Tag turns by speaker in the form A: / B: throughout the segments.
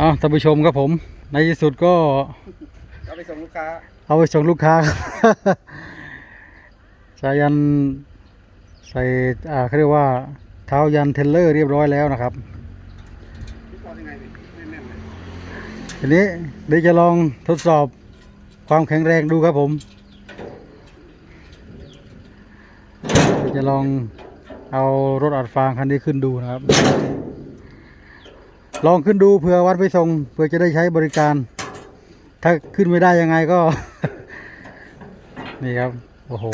A: เอาท่านผู้ชมครับผม ในที่สุดก็
B: เอาไปส่งลูกค้า
A: เอาไปส่งลูกค้าครับสายันใส่อ่าเขาเรียกว่าเท้ายันเทรลเลอร์เรียบร้อยแล้วนะครับ
B: พี่กอดยังไงนี่แน่นๆเลย
A: ทีนี้เดี๋ยวจะลองทดสอบความแข็งแรงดูครับผมเดี๋ยวจะลองเอารถอัดฟางคันนี้ขึ้นดูนะครับ ลองขึ้นดูเผื่อวันไปส่งเพื่อจะได้ใช้บริการ ถ้าขึ้นไม่ได้ยังไงก็ นี่ครับโอ้โห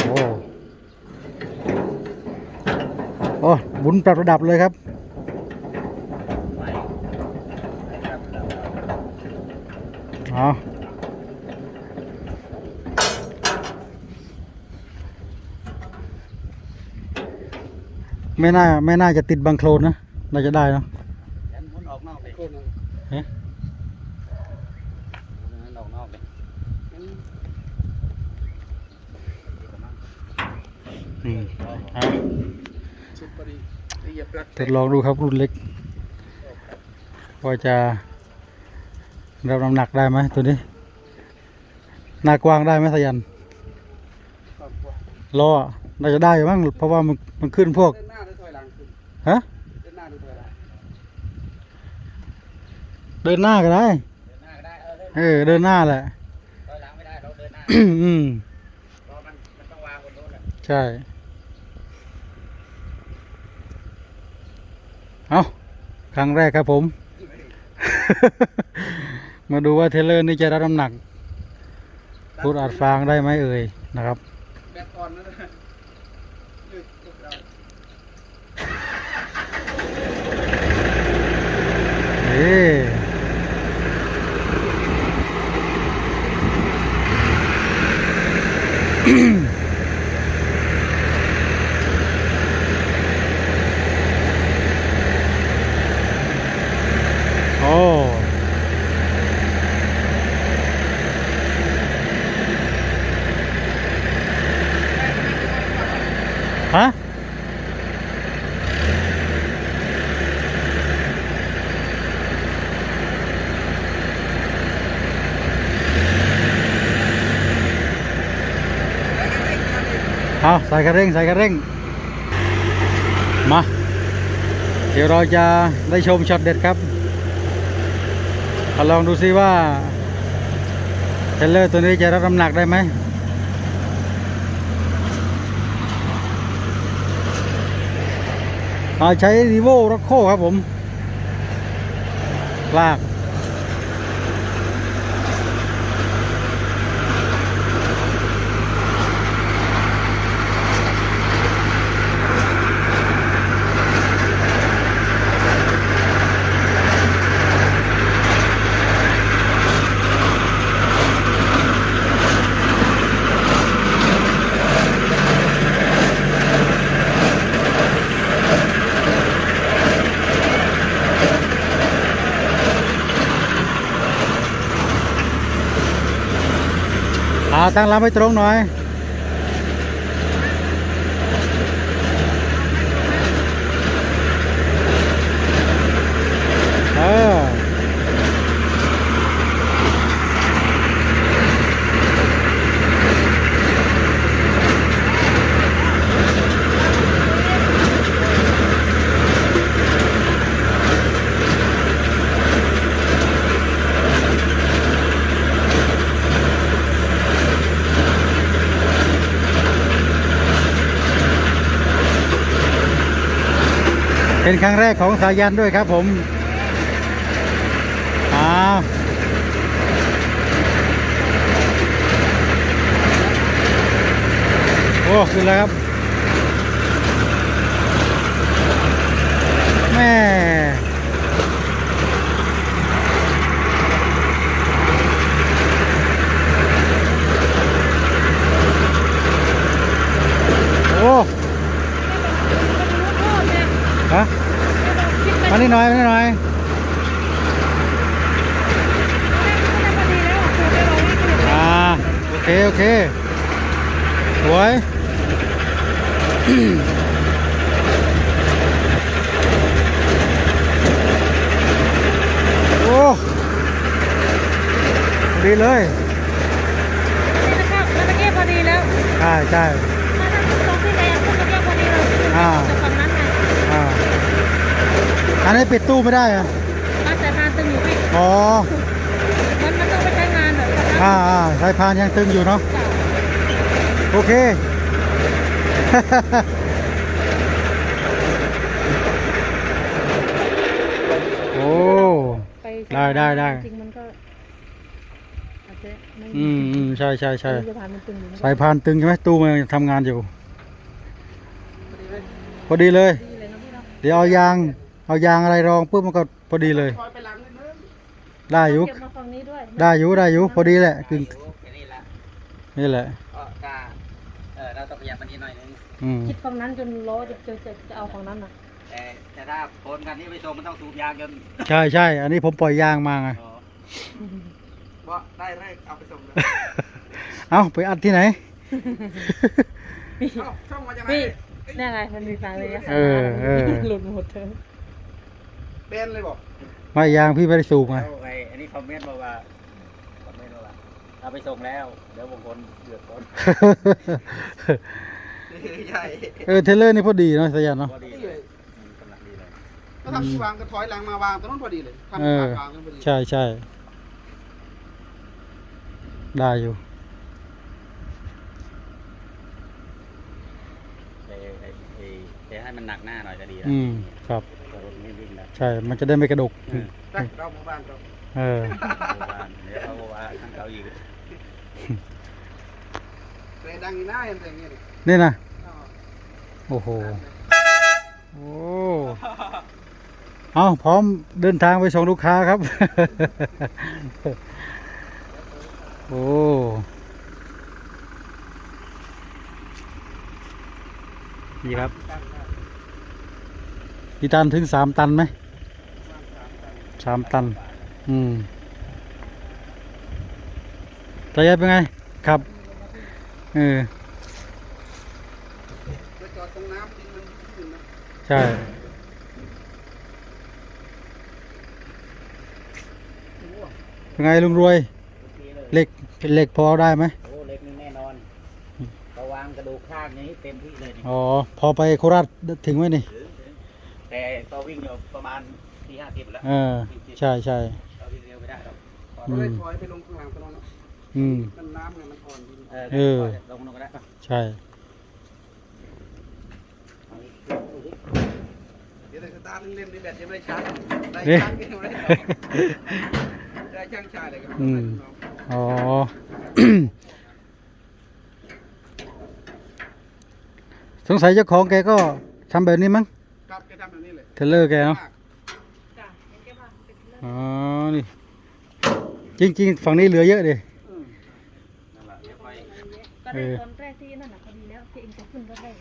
A: โอ้บุญปรับระดับเลยครับเอาไม่น่า ไม่น่าจะติดบังโคลนนะ น่าจะได้เนอะ
B: ออกนอกเลยโคตร
A: เอ๊ะ
B: นั้นออกนอกเลยงั้น
A: อืมเอา
B: สุดพอดีละเอียบรัด
A: ทดลองดูครับรุ่นเล็กว่าจะรับน้ำหนักได้ไหมตัวนี้หน้ากว้างได้ไหมสายัน
B: ครอบครัว
A: ล้อน่าจะได้อยู่มั้งเพราะว่ามันมันขึ้นพวก
B: เดินหน้าหรือถอยหลังขึ้น
A: ฮะ
B: เดินหน้าหรือถอยหลัง
A: เดินหน้าก็ได้
B: เดินหน้าก็ได้เออเดิน
A: เออเดินหน้าแหละ
B: ถอยหลังไม่ได้เราเดินหน้า
A: อืม
B: เพราะมันมันต้องวางบนโน้นแหละ
A: ใช่ เอาครั้งแรกครับผม มาดูว่าเทรลเลอร์นี่จะรับน้ำหนักรถอัดฟางได้ไหมเอ่ยนะครับ
B: แบบอ่อนนั่นนะยืดยกเรา
A: เอ๊ะโอ้ฮะ เอาใส่กระเร่งใส่กระเร่ง มา เดี๋ยวเราจะได้ชมช็อตเด็ดครับอาลองดูซิว่าเทรลเลอร์ตัวนี้จะรับน้ำหนักได้ไหมเอาใช้รีโวร็อกโคครับผมลาก ตั้งลำให้ตรงหน่อย เออ เป็นครั้งแรกของสายันด้วยครับผมอ้าวโอ้ขึ้นแล้วครับแม่ โอ้ฮะ มา นี่หน่อยมานี่หน่อยอ่าโอเค โอเคสวยโอ้ดีเลย
C: นี่นะครับแล้วเมื่อกี้พอดีแล้ว
A: ใช่ใช่
C: ถ้าถ้าตรงที่แกยังพูดเมื่อกี้พอดีเลย
A: อ่า
C: จากฝั่งนั้นไง
A: อ่า อันนี้ปิดตู้ไม่ได้อะ
C: มาแต่ทานตึงอยู่พี่
A: อ๋อ
C: มันมันต้องไปใช้งานแบบนั้น
A: อ่าอ่าสายพานยังตึงอยู่เนาะ
C: จ้ะ
A: โอเค โอ้
C: ไป
A: ได้ได้ได้
C: จริงๆมันก็อาจจะไม่
A: อืมอืมใช่ใช่ใช่
C: สะพานมันตึงอยู่นะ
A: สายพานตึงใช่ไหมตู้มันยังทำงานอยู่
B: พอดีเลย
A: พอดีเลย
C: ดีเลยนะพี่เนาะ
A: เดี๋ยวเอายาง เอายางอะไรรองปุ๊บมันก็พอดีเลย
B: ถอยไปหลังนิดนึง
A: ได้อยู่
C: เก็บมาฝั่งนี้ด้วย
A: ได้อยู่ได้อยู่พอดีแหละกึ่ง
D: แค่นี้ละ
A: นี่แหละ
D: ก็กล้าเออเราต้องพยายามมันนิดหน่อยนึง
A: อืม
C: คิดฝั่งนั้นจนล้อจะจะจะจะเอาฝั่งนั้นน่ะ
D: แต่แต่ถ้าโคนกันนี้ไปส่งมันต้องสูบยางจน
A: ใช่ใช่อันนี้ผมปล่อยยางมาไง
D: อ๋อ
B: ว่าได้เลยเอาไปส่งเลย
A: เอาไปอัดที่ไหน
B: เอ้าช่องมาจากไหน
C: พี่
B: เนี่ย
C: นี่ไงมันมีฝั่งเลยอะ
A: เออเออ
C: หลุดหมดเธอ
B: เบนเลยบอก
A: ไม่ยางพี่ไม่ได้สูบไง
D: แล้วไอ้อันนี้คอมเมนต์บอกว่าคอมเมนต์บอกว่าเอาไปส่งแล้ว เดี๋ยวบางคนเดือดร้อน
B: ใหญ่
A: เออเทเลอร์นี่พอดีเนาะสยันเนาะ
D: พอดีเลยอืมกำลังดีเลย
B: ก็ทำที่วางก็ถอยหลังมาวางตรงนั้นพอดีเลยทำ
A: เออ
B: วางตรงนั้นพอดี
A: ใช่ใช่ได้อยู่
D: แต่ไอ้ไอ้แต่ให้มันหนักหน้าหน่อยจะดีนะ
A: อืมครับ ใช่ มันจะได้ไม่กระดก
D: อืม
B: ได้เราหมู่บ้านเรา
A: เออ
D: เดี๋ยวเขาบอกว่าทางเขาอีก
B: แต่ดังอีหน้าอย่างเงี้ยนี่
A: นี่นะ
B: อ้าว
A: โอ้โห โอ้ เอาพร้อมเดินทางไปส่งลูกค้าครับ โอ้ นี่ครับกี่ตันถึงสามตันไหม สามตัน อืมระยะเป็นไง ครับ เออ
B: ไปจอดตรงน้ำดินมันขึ้นนะ
A: ใช่
B: โอ้โห
A: เป็นไงลุงรวย
D: โอเคเลย
A: เหล็กเป็นเหล็กพอเอาได้ไหม
D: โอ้เล็กนี่แน่นอนเราวางกระดูกข้างนี้เต็มที่เลยนี่
A: อ๋อ พอไปโคราชถึงไหมนี่
D: แต่ก็วิ่งอยู่ประมาณ ที่ห้าสิบแล้ว
A: เออ ใช่ใช่
D: เราวิ่งเร็วไม่ได้หรอก
B: เราเลยถอยไปลงข้างหลังตรงนั้นเนอะ
A: อืม
B: มันน้ำไงมันอ่อนดิน
D: เออ
A: เออ
D: ลงลงก็ได้อะ
A: ใช่
D: เอาอีกดูดิ
B: เดี๋ยวแต่สตาร์ทเล่นๆนี่แบตยังไม่ได้ชาร์จได้
A: นี่
B: ชาร์จยังไม่ได้ต่อได้ช่างชาร์จเลยครับ
A: อืม อ๋อ สงสัยเจ้าของแกก็ทำแบบนี้มั้ง
B: ครับแกทำแบบนี้เลย
A: เทเลอร์แกเนาะ
C: จ้ะเห็นแกว่าเป็นเรื่ อง
A: อ๋อ นี่ จริง ๆ ฝั่งนี้เหลือเยอะดิ
B: อืม
D: นั่นแหละเดี๋ยวไป
C: ก็
A: เอ
C: ได้
A: อ
C: ตอนแรกที่นั่นน่ะพอดีแล้วที่เองจะขึ้นรถได้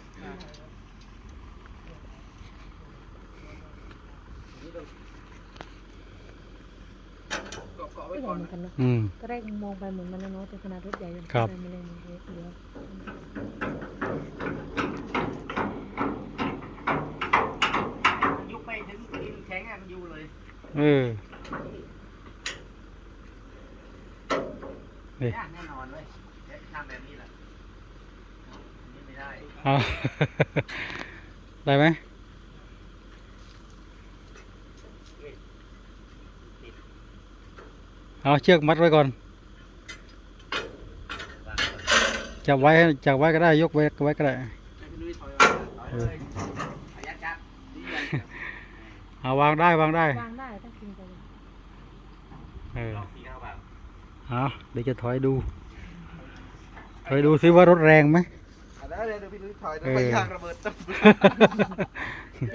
B: เกาะเกาะไว้
C: ไม่บ
B: ก่
C: อ
B: อกน
C: เหมือ
B: นะ
C: นกันเนาะ
A: อืม
C: ก็ได้มองไปเหมือนมันน้อยๆแต่ขนาดรถใหญ่ยัง
A: ครับ
C: ไม่ได้มันเล็กเดียว
D: ยุบไปถึงดินแข็งอะมันอยู่เลย
A: เออนี่
D: ยากแน่นอนเลยเดี๋ยวทำแบบนี้แหละนี่ไม่ได้
A: เอาได้ไหมเอาเชือกมัดไว้ก่อน
D: วางก่อน
A: จับไว้ให้จับไว้ก็ได้ยกไว้ไว้ก็ได้
B: ให้พี่นุ้ยถอยออก
D: เอาเลยอายัดจัดดีเลย
A: เอาวางได้วางได้
C: วางได้ถ้ากินไปเลย
A: เออ
D: ลองทีเข้าเปล่า
A: เอาเดี๋ยวจะถอยดู ถอยดูซิว่ารถแรงไหม
B: เอาได้เลยเดี๋ยวพี่นุ้ยถอยเดี๋ยว
A: เออ
B: ไปยางระเบิดตึ๊บ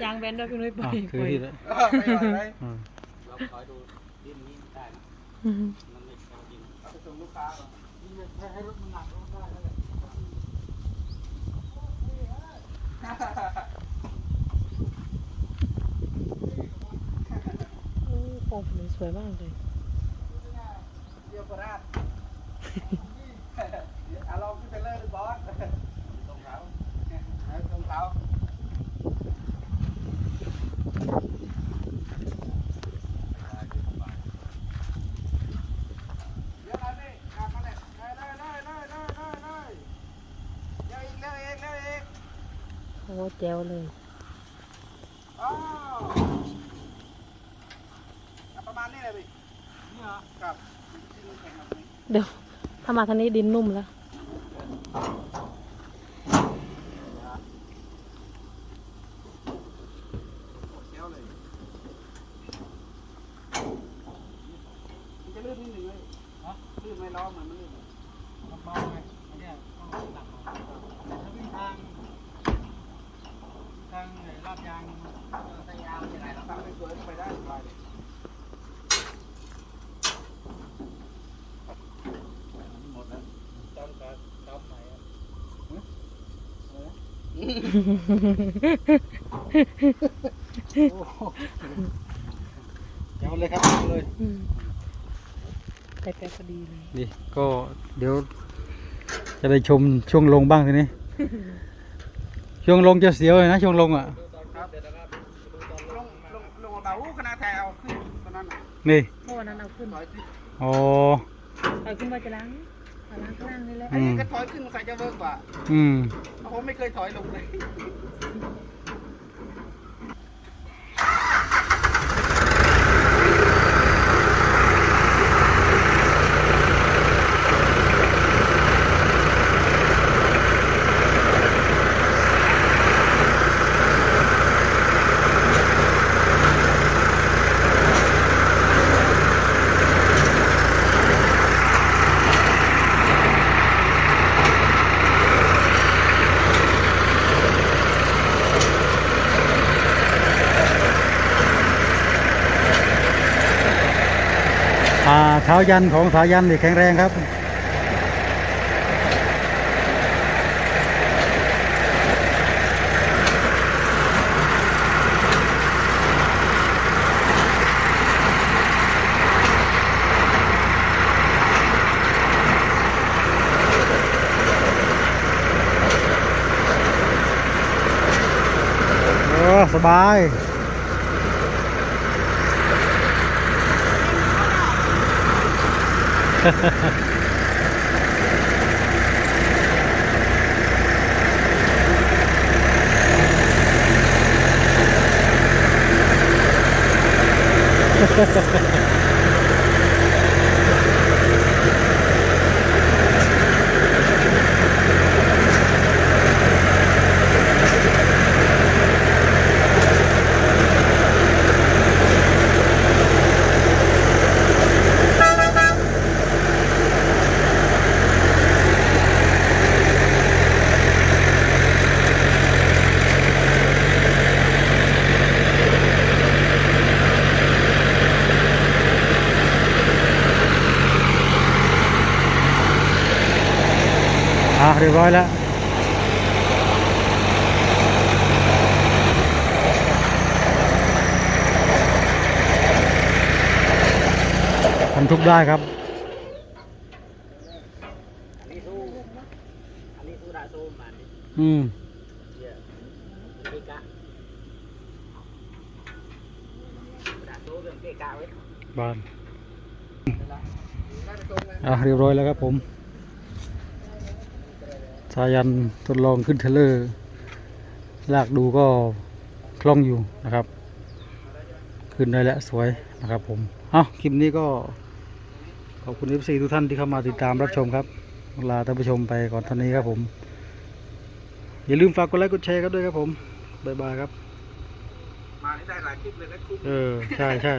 C: ยางแบนด้วยพี่นุ้ยไป
A: อะถือ
C: ไป
A: ที่แล้ว
B: เออไปก่อนเลย
A: อืม
D: ลองคอยดูดินนี้ได้นะ
C: อืม
D: มันไม่เอาดิน
B: เอาไปส่งลูกค้าก่อนนี่ให้รถมันหนักรถได้แล้วแหละ
C: โอ้มันสวยมากเลย
B: เดียวกราดอาลองขึ้นไปเลยบอสตรงเท้าตรงเท้าโอ้
C: เจ๋วเลย ถ้ามาทางนี้ดินนุ่มแล้ว
B: เดี๋ยวเลยมันจะลื่นนิดหนึ่งเลยฮะลื่นไม่ล้อมันมันลื่น
A: เบาไงอันเนี้ยต้องหนักหน่อยแต่ถ้าวิ่งทางทางไหนลาดยาง
B: ใส่ยาวยังไงเราทำให้สวยก็ไปได้สบายเลย
D: หมดแล้วต้องการต้องใหม่อะ
A: โอ้โห เดี๋ยวเลยครับเอาเลย
C: อืมแต่แปลพอดีเลย
A: นี่ก็เดี๋ยว จะได้ชมช่วงลงบ้างทีนี้ ช่วงลงจะเสียวเลยนะ ช่วงลงอะ
B: ครับลงลงลงมาเบาอู้คณะแทเอาขึ้นตอนนั้นน่ะ
A: นี่
C: เพราะวันนั้นเอาขึ้น
B: ถอยขึ้น
A: อ๋อ
C: เอาขึ้นมาจะล้าง เอาล้างข้างล่างนี่แหละ
B: อันนี้ก็ถอยขึ้นใส่จะเวิร์กกว่า
A: อืม
B: เพราะผมไม่เคยถอยลงเลย
A: ท้ายันของสายันนี่แข็งแรงครับ สบาย อะ เรียบร้อยแล้วทำทุกได้ครับ
D: อืม
A: บานอะเรียบร้อยแล้วครับผม สายันทดลองขึ้นเทรลเลอร์ ลากดูก็คล่องอยู่นะครับ ขึ้นได้แล้วสวยนะครับผมเอ้าคลิปนี้ก็ ขอบคุณ FC ทุกท่านที่เข้ามาติดตามรับชมครับลาท่านผู้ชมไปก่อนเท่านี้ครับผม อย่าลืมฝากกดไลค์กดแชร์กันด้วยครับผมบ๊ายบายครับ
B: มาให้ได้หลายคลิปเลยนะคลิป
A: เออ ใช่ใช่